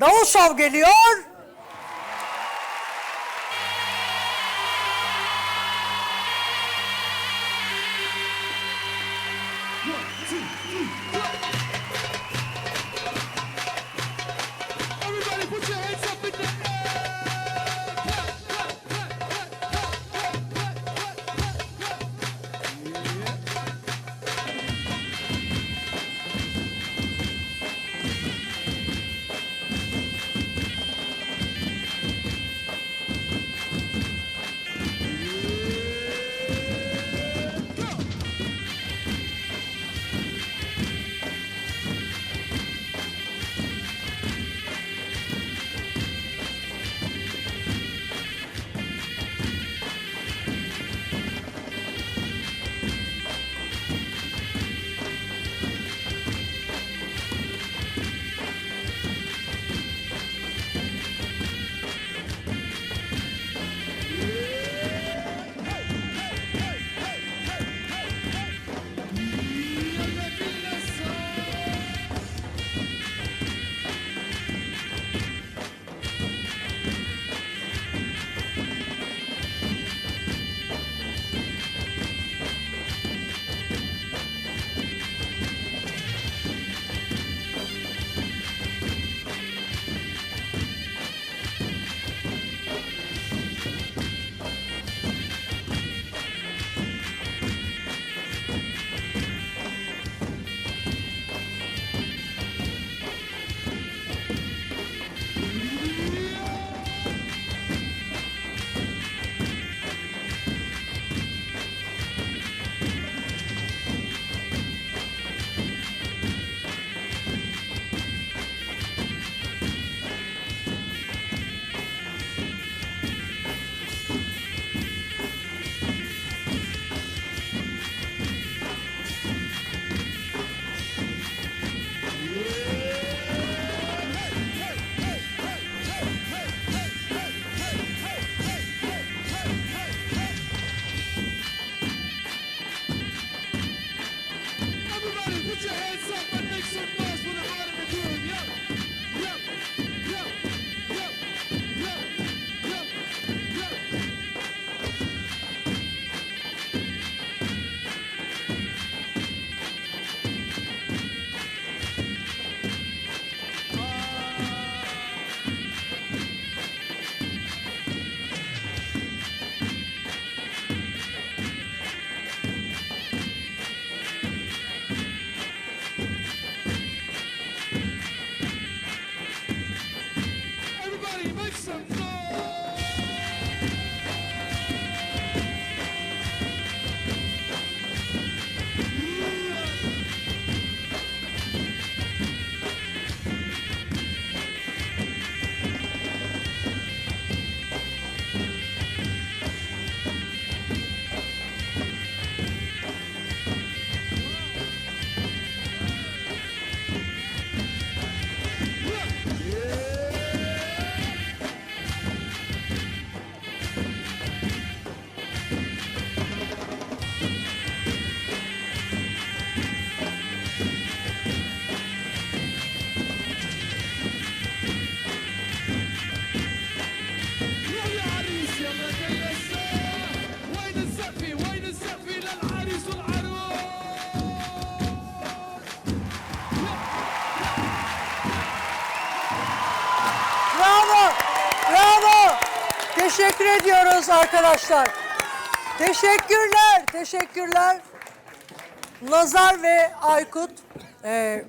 Davul Şov geliyor. Ediyoruz arkadaşlar. Teşekkürler. Teşekkürler. Nazar ve Aykut e,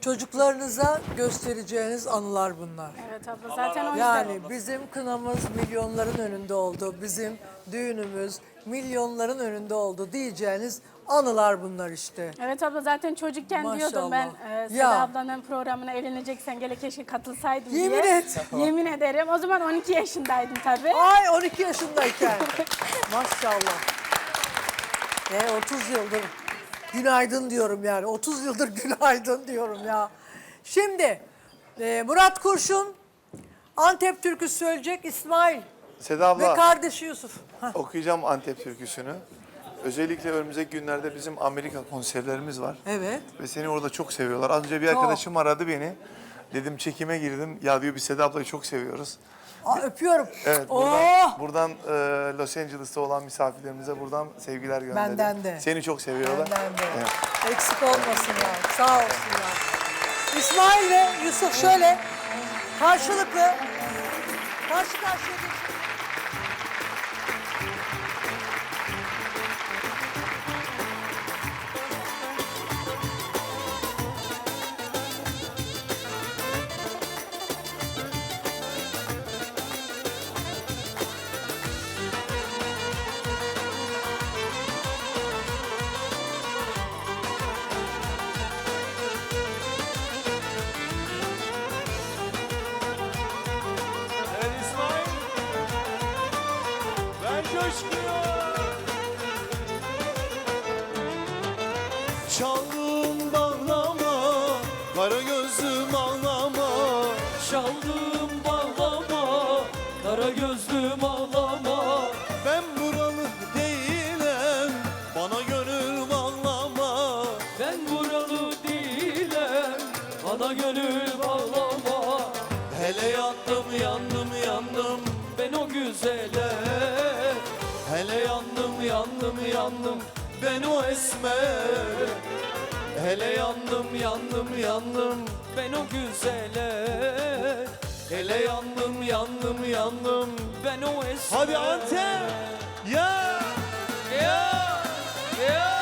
çocuklarınıza göstereceğiniz anılar bunlar. Evet abla zaten o yüzden. Yani bizim kınamız milyonların önünde oldu. Bizim düğünümüz milyonların önünde oldu diyeceğiniz anılar bunlar işte. Evet abla zaten çocukken Maşallah. diyordum ben e, Seda Ya. ablanın programına eğleneceksen gele keşke katılsaydım Yemin diye. et. Yemin ederim. O zaman 12 yaşındaydım tabii. Ay 12 yaşındayken. Maşallah. E 30 yıldır günaydın diyorum yani. 30 yıldır günaydın diyorum ya. Şimdi e, Murat Kurşun Antep türküsü söyleyecek İsmail Seda abla ve kardeşi Yusuf. Hah, okuyacağım Antep türküsünü. Özellikle önümüzdeki günlerde bizim Amerika konserlerimiz var. Evet. Ve seni orada çok seviyorlar. Az önce bir Çok. arkadaşım aradı beni. Dedim çekime girdim. Ya diyor biz Seda ablayı çok seviyoruz. Aa, öpüyorum. Evet buradan, buradan e, Los Angeles'ta olan misafirlerimize buradan sevgiler gönderelim. Benden de. Seni çok seviyorlar. Benden de. Evet. Eksik olmasınlar. Sağ olsunlar. İsmail ve Yusuf şöyle karşılıklı karşı karşıya geçin. Çaldım bağlama, kara gözlüm ağlama. Ben buralı değilim, bana gönül bağlama. Ben buralı değilim, bana gönül bağlama. Hele yandım, yandım, yandım. Ben o güzele, Hele yandım, yandım, yandım. Ben o esmer. Hele yandım, yandım, yandım. ben o güzele. Hele yandım, yandım, yandım. Ben o esmer. Hadi Antep. Ya, ya, ya.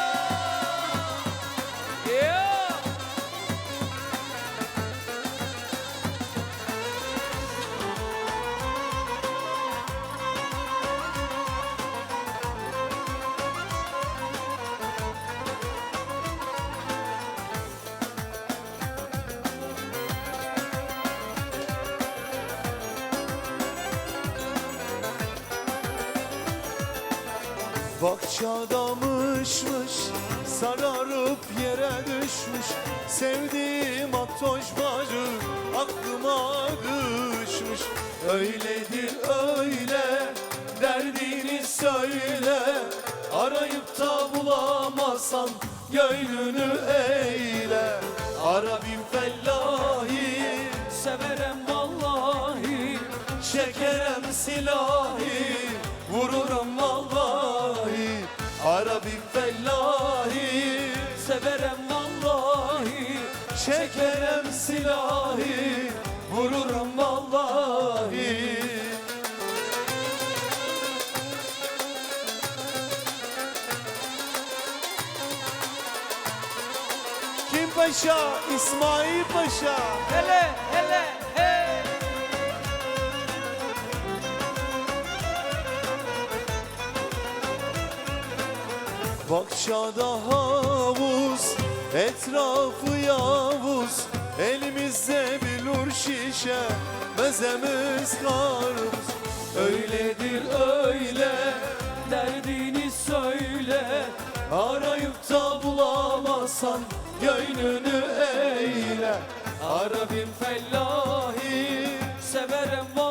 Bahçada mışmış sararıp yere düşmüş. Sevdiğim atoş bacı aklıma düşmüş Öyledir öyle derdini söyle. Arayıp da bulamazsan gönlünü eyle. Ara bir fellahi Severem vallahi, Çekerem silahi. Vururum vallahi Ara bir fellahi severem vallahi. Çekerem silahi Vururum vallahi Kim Paşa? İsmail Paşa Hele, Bahçada havuz, etrafı yavuz. Elimizde bilur şişe, mezemiz karpuz. Öyledir öyle, Derdini söyle, arayıp da bulamazsan Gönlünü eyle, ara bin fellahi severem vallahi.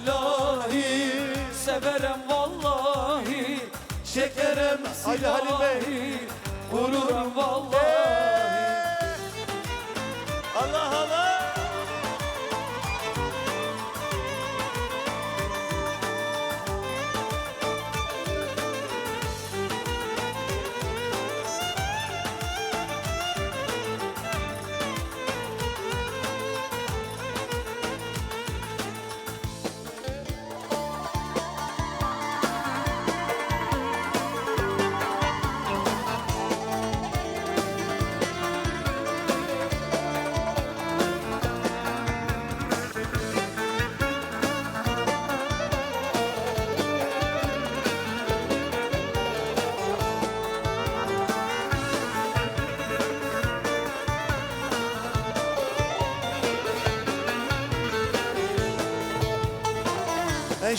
Bin fellahi Severem vallahi. Şekerem Ali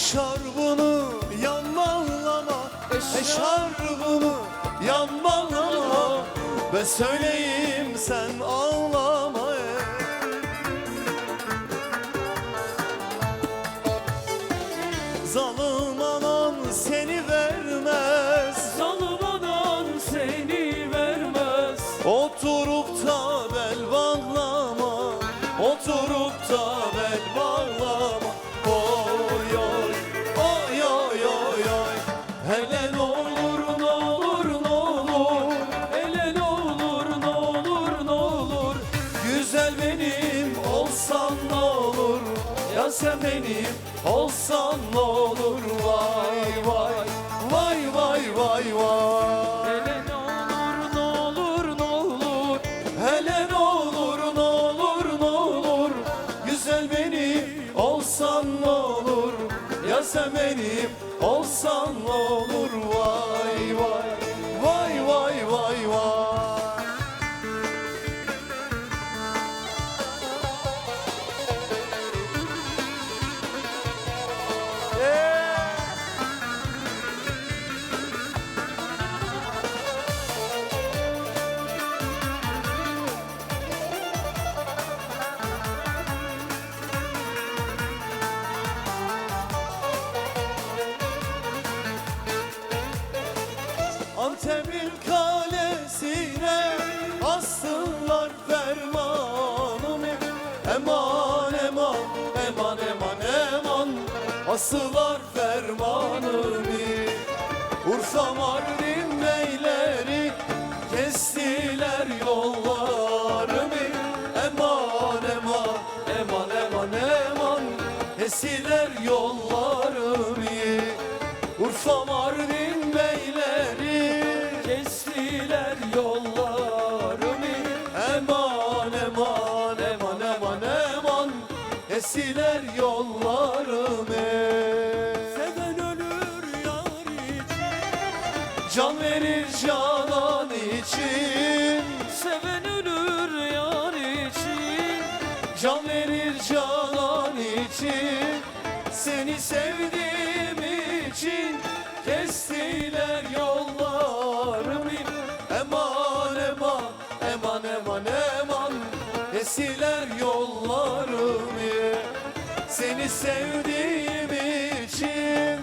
Eşarbını yanmalama Eşarbını yanmalama Ben söyleyeyim sen ağlama sen benim olsan ne olur? Vay vay Vay vay vay vay. Hele olur olur olur? Hele olur olur olur? Güzel benim olsan olur? Ya sen benim olsan olur? Vay asılar fermanımı Urfa Mardin beyleri kestiler yollarımı Eman eman eman eman eman kestiler yollarımı Urfa Mardin beyleri kestiler yollarımı Eman eman eman eman eman kestiler yollarımı için. Seven ölür yar için. Can verir canan için. Seni sevdiğim için Kestiler yollarımı. Eman eman eman eman eman Kestiler yollarımı. Seni sevdiğim için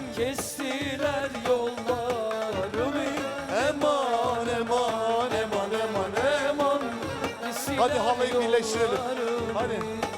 birleştirelim. Hadi.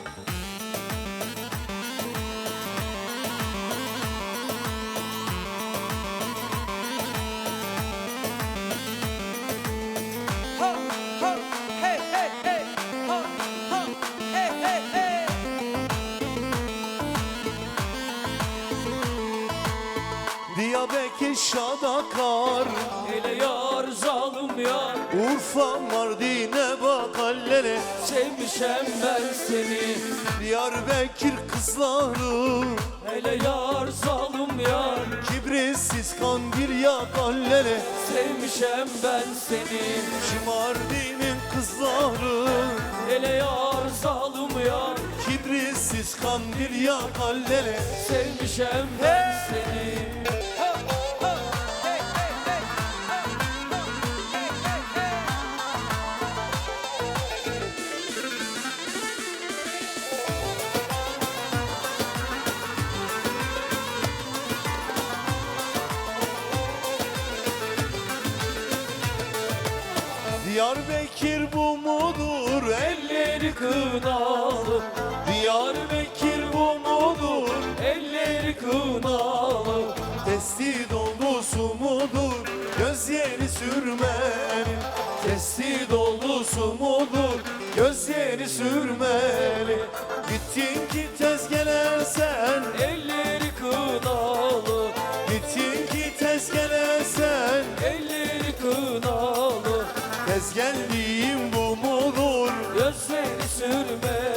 Diyarbakır Şadakar Hele yar zalim yar. Urfa Mardin'e bak hallere. Sevmişem ben seni. Diyarbakır kızları. Hele yar zalim yar. Kibritsiz kandil yak hallere. Sevmişem ben seni. Şu Mardin'in kızları. Hele yar zalim yar. Kibritsiz kandil yak hallere. Sevmişem ben seni Kınalı. Diyarbakır bu mudur? Elleri kınalı. Testi dolusu mudur? Gözleri sürmeli Testi dolusu mudur? Gözleri ki sürme